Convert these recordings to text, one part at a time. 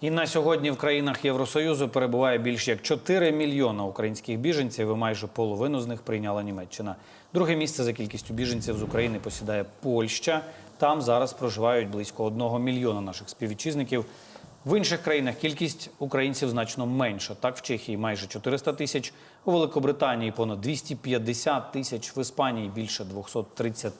І на сьогодні в країнах Євросоюзу перебуває більш як 4 мільйона українських біженців, і майже половину з них прийняла Німеччина. Друге місце за кількістю біженців з України посідає Польща. Там зараз проживають близько 1 мільйона наших співвітчизників. В інших країнах кількість українців значно менша. Так, в Чехії майже 400 тисяч, у Великобританії понад 250 тисяч, в Іспанії більше 230,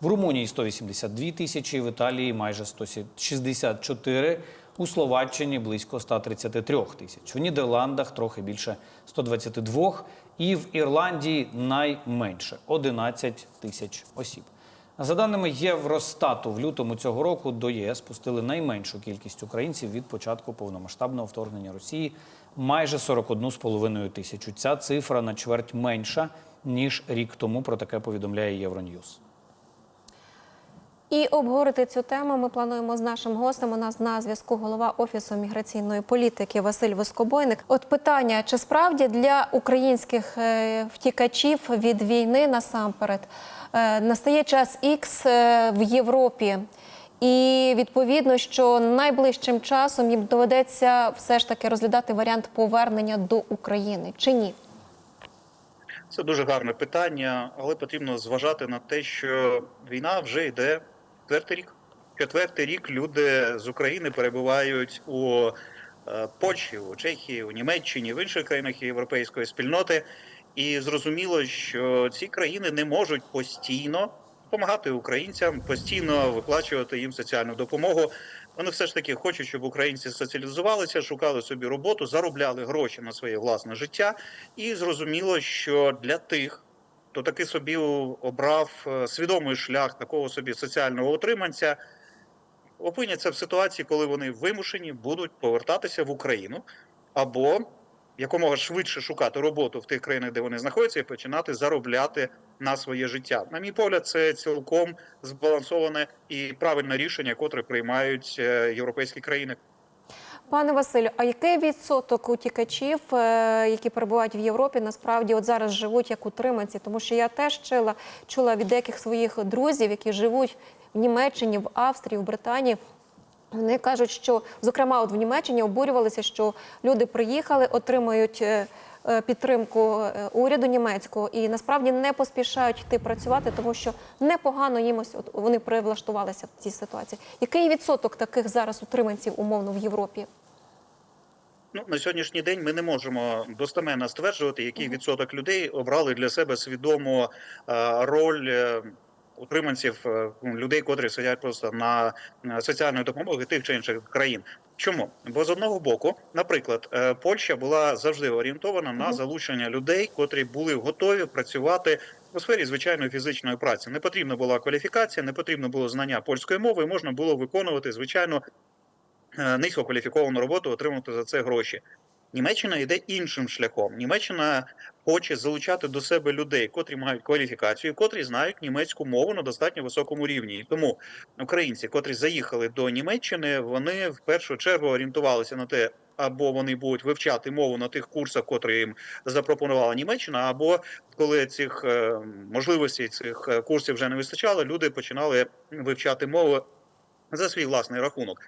в Румунії 182 тисячі, в Італії майже 164, у Словаччині близько 133 тисяч, в Нідерландах трохи більше 122 і в Ірландії найменше 11 тисяч осіб. За даними Євростату, в лютому цього року до ЄС пустили найменшу кількість українців від початку повномасштабного вторгнення Росії майже 41,5 тисячу. Ця цифра на чверть менша ніж рік тому. Про таке повідомляє Євроньюз. І обговорити цю тему ми плануємо з нашим гостем. У нас на зв'язку голова офісу міграційної політики Василь Воскобойник. От питання: чи справді для українських е, втікачів від війни насамперед е, настає час ікс е, в Європі? І відповідно, що найближчим часом їм доведеться все ж таки розглядати варіант повернення до України чи ні? Це дуже гарне питання, але потрібно зважати на те, що війна вже йде четвертий рік. Четвертий рік люди з України перебувають у е, Польщі, у Чехії, у Німеччині, в інших країнах європейської спільноти. І зрозуміло, що ці країни не можуть постійно допомагати українцям, постійно виплачувати їм соціальну допомогу. Вони все ж таки хочуть, щоб українці соціалізувалися, шукали собі роботу, заробляли гроші на своє власне життя. І зрозуміло, що для тих, хто таки собі обрав е, свідомий шлях такого собі соціального утриманця, опиняться в ситуації, коли вони вимушені будуть повертатися в Україну або якомога швидше шукати роботу в тих країнах, де вони знаходяться, і починати заробляти на своє життя. На мій погляд, це цілком збалансоване і правильне рішення, котре приймають е, європейські країни. Пане Василю, а який відсоток утікачів, е, які перебувають в Європі, насправді от зараз живуть як утриманці? Тому що я теж чула, чула від деяких своїх друзів, які живуть в Німеччині, в Австрії, в Британії. Вони кажуть, що зокрема, от в Німеччині обурювалися, що люди приїхали, отримують е, підтримку е, уряду німецького і насправді не поспішають йти працювати, тому що непогано їм ось от вони прилаштувалися в цій ситуації. Який відсоток таких зараз утриманців умовно в Європі? Ну на сьогоднішній день ми не можемо достеменно стверджувати, який відсоток людей обрали для себе свідомо е, роль. е, Утриманців е, людей, котрі сидять просто на е, соціальної допомоги тих чи інших країн. Чому? Бо з одного боку, наприклад, е, Польща була завжди орієнтована на залучення людей, котрі були готові працювати у сфері звичайної фізичної праці. Не потрібна була кваліфікація, не потрібно було знання польської мови, і можна було виконувати звичайно низько кваліфіковану роботу, отримати за це гроші. Німеччина йде іншим шляхом. Німеччина хоче залучати до себе людей, котрі мають кваліфікацію, котрі знають німецьку мову на достатньо високому рівні. І тому українці, котрі заїхали до Німеччини, вони в першу чергу орієнтувалися на те. Або вони будуть вивчати мову на тих курсах, котрі їм запропонувала Німеччина, або коли цих е, можливостей цих е, курсів вже не вистачало, люди починали вивчати мову за свій власний рахунок.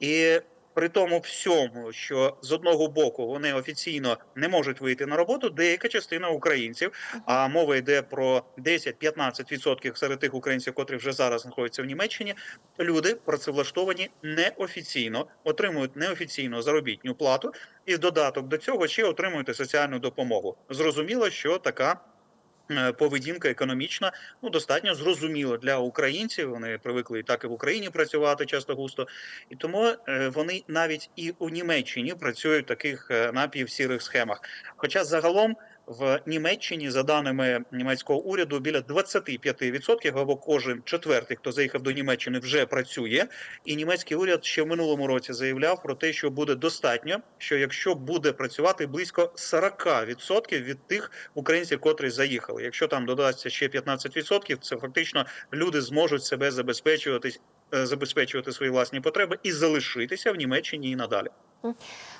І при тому всьому, що з одного боку вони офіційно не можуть вийти на роботу, деяка частина українців, а мова йде про 10-15% серед тих українців, котрі вже зараз знаходяться в Німеччині. Люди працевлаштовані неофіційно, отримують неофіційну заробітню плату, і в додаток до цього ще отримують соціальну допомогу. Зрозуміло, що така. Е, Поведінка економічна ну достатньо зрозуміла для українців. Вони привикли і так і в Україні працювати часто густо, і тому е, вони навіть і у Німеччині працюють в таких е, напівсірих схемах. Хоча загалом в Німеччині, за даними німецького уряду, біля 25% або кожен четвертий, хто заїхав до Німеччини, вже працює. І німецький уряд ще в минулому році заявляв про те, що буде достатньо, що якщо буде працювати близько 40% від тих українців, котрі заїхали. Якщо там додасться ще 15%, це фактично люди зможуть себе забезпечувати, е, забезпечувати свої власні потреби і залишитися в Німеччині і надалі.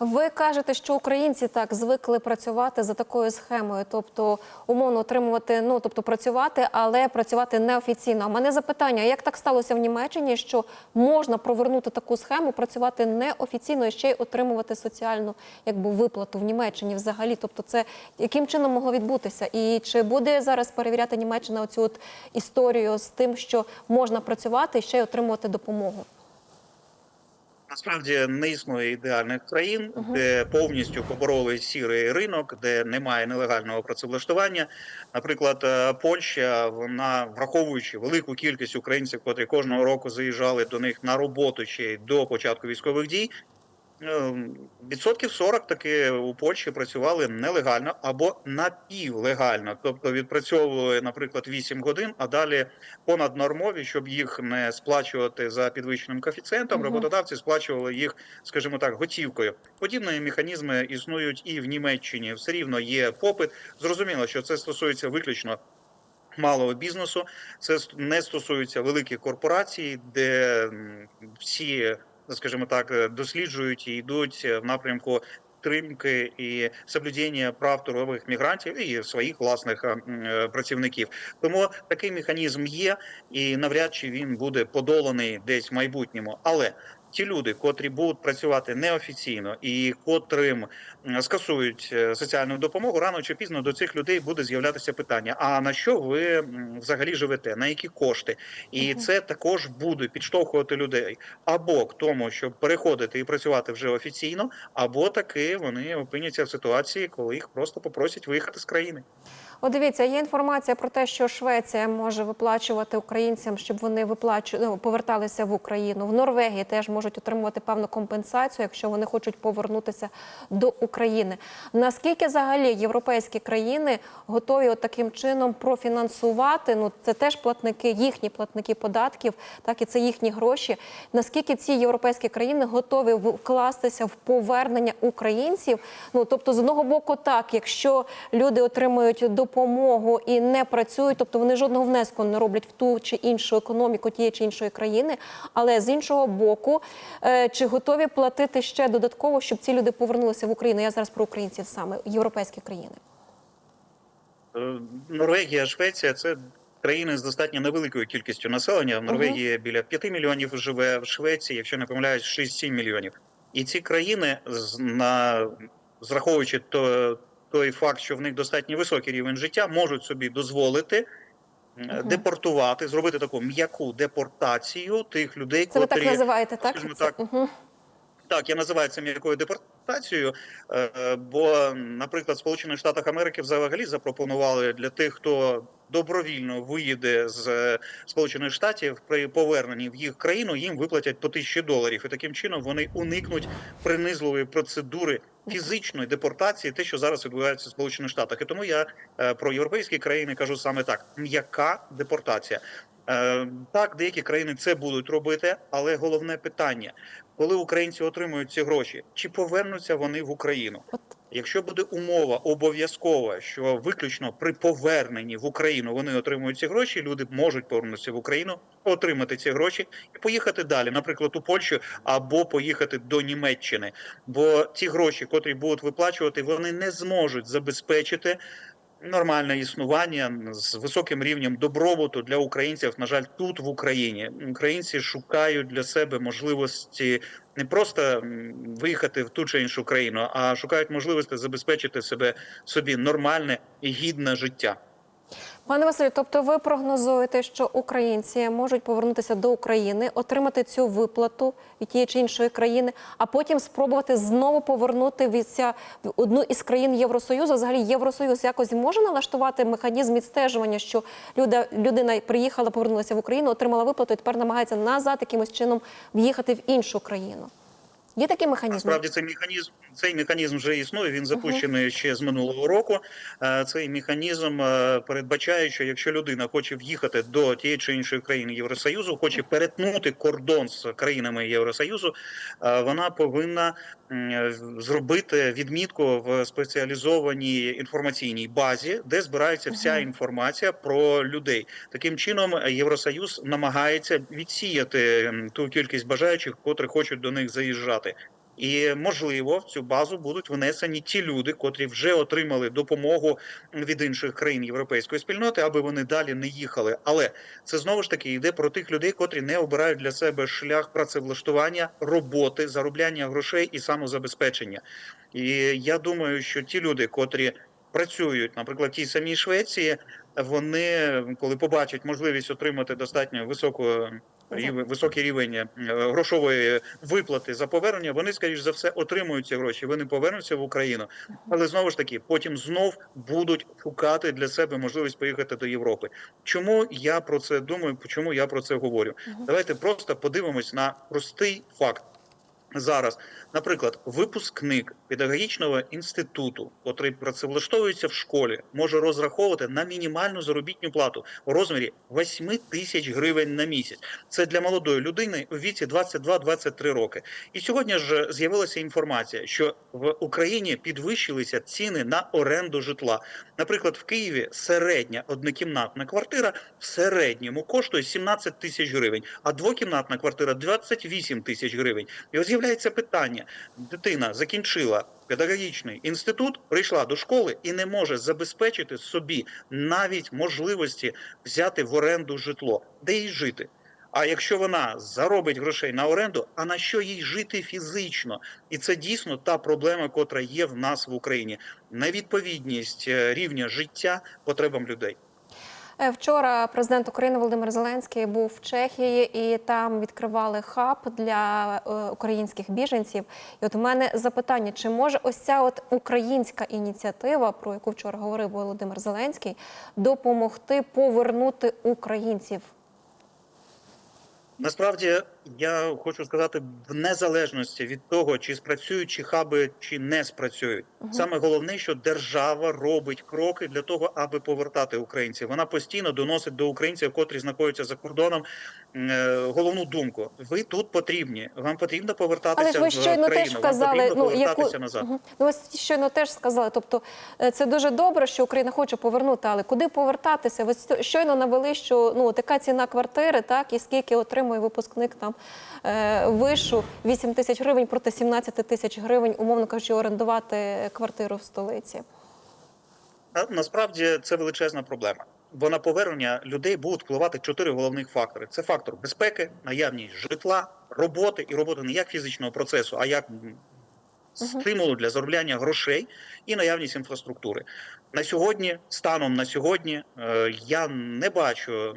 Ви кажете, що українці так звикли працювати за такою схемою, тобто умовно отримувати, ну тобто працювати, але працювати неофіційно. У мене запитання: як так сталося в Німеччині, що можна провернути таку схему, працювати неофіційно і ще й отримувати соціальну якби виплату в Німеччині взагалі? Тобто, це яким чином могло відбутися? І чи буде зараз перевіряти Німеччина оцю от історію з тим, що можна працювати і ще й отримувати допомогу? Насправді не існує ідеальних країн, де повністю побороли сірий ринок, де немає нелегального працевлаштування. Наприклад, е, Польща, вона враховуючи велику кількість українців, котрі кожного року заїжджали до них на роботу ще до початку військових дій. Е, Відсотків 40 таки у Польщі працювали нелегально або напівлегально, тобто відпрацьовували, наприклад, 8 годин, а далі понаднормові, щоб їх не сплачувати за підвищеним коефіцієнтом. Мгм. Роботодавці сплачували їх, скажімо так, готівкою. Подібні механізми існують і в Німеччині. Все рівно є попит. Зрозуміло, що це стосується виключно. Малого бізнесу це не стосується великих корпорацій, де всі, скажімо так, е, досліджують і йдуть е, в напрямку підтримки і соблюдення прав трудових мігрантів і своїх власних е, працівників. Тому такий механізм є, і навряд чи він буде подоланий десь в майбутньому. Але ті люди, котрі будуть працювати неофіційно і котрим скасують е, соціальну допомогу, рано чи пізно до цих людей буде з'являтися питання: а на що ви взагалі живете? На які кошти? І це також буде підштовхувати людей або к тому, щоб переходити і працювати вже офіційно, або таки вони опиняться в ситуації, коли їх просто попросять виїхати з країни. От дивіться, є інформація про те, що Швеція може виплачувати українцям, щоб вони виплачу... ну, поверталися в Україну. В Норвегії теж можуть отримувати певну компенсацію, якщо вони хочуть повернутися до України. Наскільки взагалі європейські країни готові от таким чином профінансувати? Ну це теж платники, їхні платники податків, так і це їхні гроші. Наскільки ці європейські країни готові вкластися в повернення українців? Ну тобто, з одного боку, так, якщо люди отримують допомогу і не працюють, тобто вони жодного внеску не роблять в ту чи іншу економіку тієї чи іншої країни. Але з іншого боку, е, чи готові платити ще додатково, щоб ці люди повернулися в Україну? Я зараз про українців саме європейські країни. Е, Норвегія, Швеція це країни з достатньо невеликою кількістю населення. В Норвегії біля 5 мільйонів живе, в Швеції, якщо не помиляюсь, 6-7 мільйонів. І ці країни, на зраховуючи то, той факт, що в них достатньо високий рівень життя, можуть собі дозволити. е. Депортувати, зробити таку м'яку депортацію тих людей, Це ви так називаєте, так? скажімо так, Мгм. так, я називаю це м'якою депортацією, е, бо, наприклад, Сполучених Штатах Америки взагалі запропонували для тих, хто добровільно виїде з е, Сполучених Штатів при поверненні в їх країну, їм виплатять по тисячі доларів, і таким чином вони уникнуть принизливої процедури фізичної депортації, те, що зараз відбувається в Сполучених Штатах. І тому я е, про європейські країни кажу саме так: м'яка депортація. Е, Так, деякі країни це будуть робити, але головне питання: коли українці отримують ці гроші, чи повернуться вони в Україну? Якщо буде умова обов'язкова, що виключно при поверненні в Україну вони отримують ці гроші, люди можуть повернутися в Україну, отримати ці гроші і поїхати далі, наприклад, у Польщу або поїхати до Німеччини. Бо ті гроші, котрі будуть виплачувати, вони не зможуть забезпечити. Нормальне існування з високим рівнем добробуту для українців, на жаль, тут в Україні українці шукають для себе можливості не просто виїхати в ту чи іншу країну, а шукають можливості забезпечити себе собі нормальне і гідне життя. Пане Василю, тобто ви прогнозуєте, що українці можуть повернутися до України, отримати цю виплату від тієї чи іншої країни, а потім спробувати знову повернутися в одну із країн Євросоюзу. Взагалі, Євросоюз якось може налаштувати механізм відстежування, що люда, людина приїхала, повернулася в Україну, отримала виплату і тепер намагається назад якимось чином в'їхати в іншу країну. Є такі механізми? Насправді цей механізм цей механізм вже існує. Він запущений ще з минулого року. Е, Цей механізм е, передбачає, що якщо людина хоче в'їхати до тієї чи іншої країни Євросоюзу, хоче перетнути кордон з країнами Євросоюзу, е, вона повинна зробити відмітку в спеціалізованій інформаційній базі, де збирається вся інформація про людей. Таким чином, Євросоюз намагається відсіяти ту кількість бажаючих, котрі хочуть до них заїжджати. І можливо, в цю базу будуть внесені ті люди, котрі вже отримали допомогу від інших країн європейської спільноти, аби вони далі не їхали. Але це знову ж таки йде про тих людей, котрі не обирають для себе шлях працевлаштування, роботи, заробляння грошей і самозабезпечення. І я думаю, що ті люди, котрі працюють, наприклад, в тій самій Швеції, вони коли побачать можливість отримати достатньо високу рівень, високий рівень е, грошової виплати за повернення, вони скоріш за все отримують ці гроші. Вони повернуться в Україну, але знову ж таки потім знов будуть шукати для себе можливість поїхати до Європи. Чому я про це думаю? Чому я про це говорю? Давайте просто подивимось на простий факт. Зараз, наприклад, випускник педагогічного інституту, котрий працевлаштовується в школі, може розраховувати на мінімальну заробітну плату у розмірі 8 тисяч гривень на місяць. Це для молодої людини у віці 22-23 роки. І сьогодні ж з'явилася інформація, що в Україні підвищилися ціни на оренду житла. Наприклад, в Києві середня однокімнатна квартира в середньому коштує 17 тисяч гривень, а двокімнатна квартира 28 тисяч гривень. І ось з'являється питання: дитина закінчила педагогічний інститут, прийшла до школи і не може забезпечити собі навіть можливості взяти в оренду житло, де їй жити. А якщо вона заробить грошей на оренду, а на що їй жити фізично? І це дійсно та проблема, котра є в нас в Україні. Невідповідність е, рівня життя потребам людей. Е, Вчора президент України Володимир Зеленський був в Чехії і там відкривали хаб для е, українських біженців. І от у мене запитання: чи може ось ця от українська ініціатива, про яку вчора говорив Володимир Зеленський, допомогти повернути українців? Насправді я хочу сказати, в незалежності від того, чи спрацюють чи хаби, чи не спрацюють. Саме головне, що держава робить кроки для того, аби повертати українців. Вона постійно доносить до українців, котрі знаходяться за кордоном, е, головну думку: ви тут потрібні. Вам потрібно повертатися Але ж ви в щойно країну. теж вам потрібно ну повертатися яку назад. Мгм. ну ось щойно теж сказали. Тобто е, це дуже добре, що Україна хоче повернути, але куди повертатися? Ви щойно навели, що ну така ціна квартири, так і скільки отримує випускник там е, вишу 8 тисяч гривень проти 17 тисяч гривень, умовно кажучи, орендувати квартиру в столиці. Насправді це величезна проблема. Бо на повернення людей будуть впливати чотири головних фактори: це фактор безпеки, наявність житла, роботи і роботи не як фізичного процесу, а як стимулу для заробляння грошей і наявність інфраструктури. На сьогодні, станом на сьогодні, е, я не бачу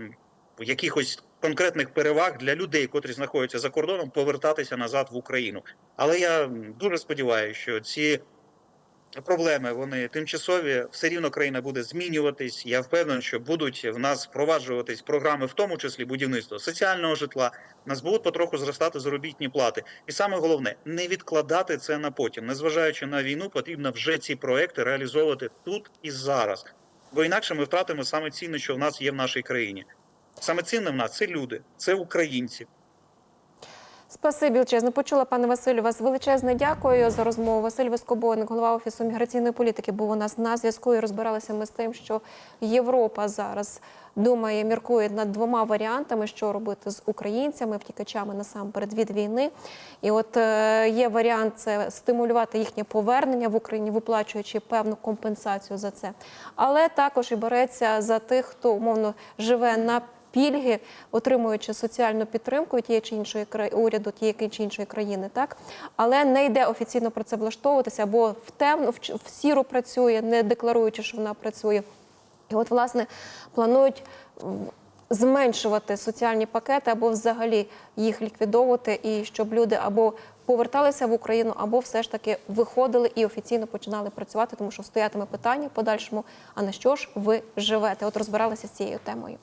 якихось конкретних переваг для людей, котрі знаходяться за кордоном, повертатися назад в Україну. Але я дуже сподіваюся, що ці проблеми вони тимчасові. Все рівно країна буде змінюватись. Я впевнений, що будуть в нас впроваджуватись програми, в тому числі будівництво соціального житла. В Нас будуть потроху зростати заробітні плати. І саме головне не відкладати це на потім. Незважаючи на війну, потрібно вже ці проекти реалізовувати тут і зараз. Бо інакше ми втратимо саме цінне, що в нас є в нашій країні. Саме цінне в нас це люди, це українці. Спасибі величезно. Почула, пане Василю, вас величезне дякую за розмову. Василь Воскобойник, голова офісу міграційної політики, був у нас на зв'язку і розбиралися ми з тим, що Європа зараз думає, міркує над двома варіантами, що робити з українцями, втікачами насамперед від війни. І от е, є варіант це стимулювати їхнє повернення в Україні, виплачуючи певну компенсацію за це. Але також і береться за тих, хто умовно живе на пільги, отримуючи соціальну підтримку тієї чи іншої уряду тієї чи іншої країни, так але не йде офіційно про це влаштовуватися, або в темну в, сіру працює, не декларуючи, що вона працює. І от, власне, планують зменшувати соціальні пакети або взагалі їх ліквідовувати, і щоб люди або поверталися в Україну, або все ж таки виходили і офіційно починали працювати, тому що стоятиме питання в подальшому. А на що ж ви живете? От розбиралися з цією темою.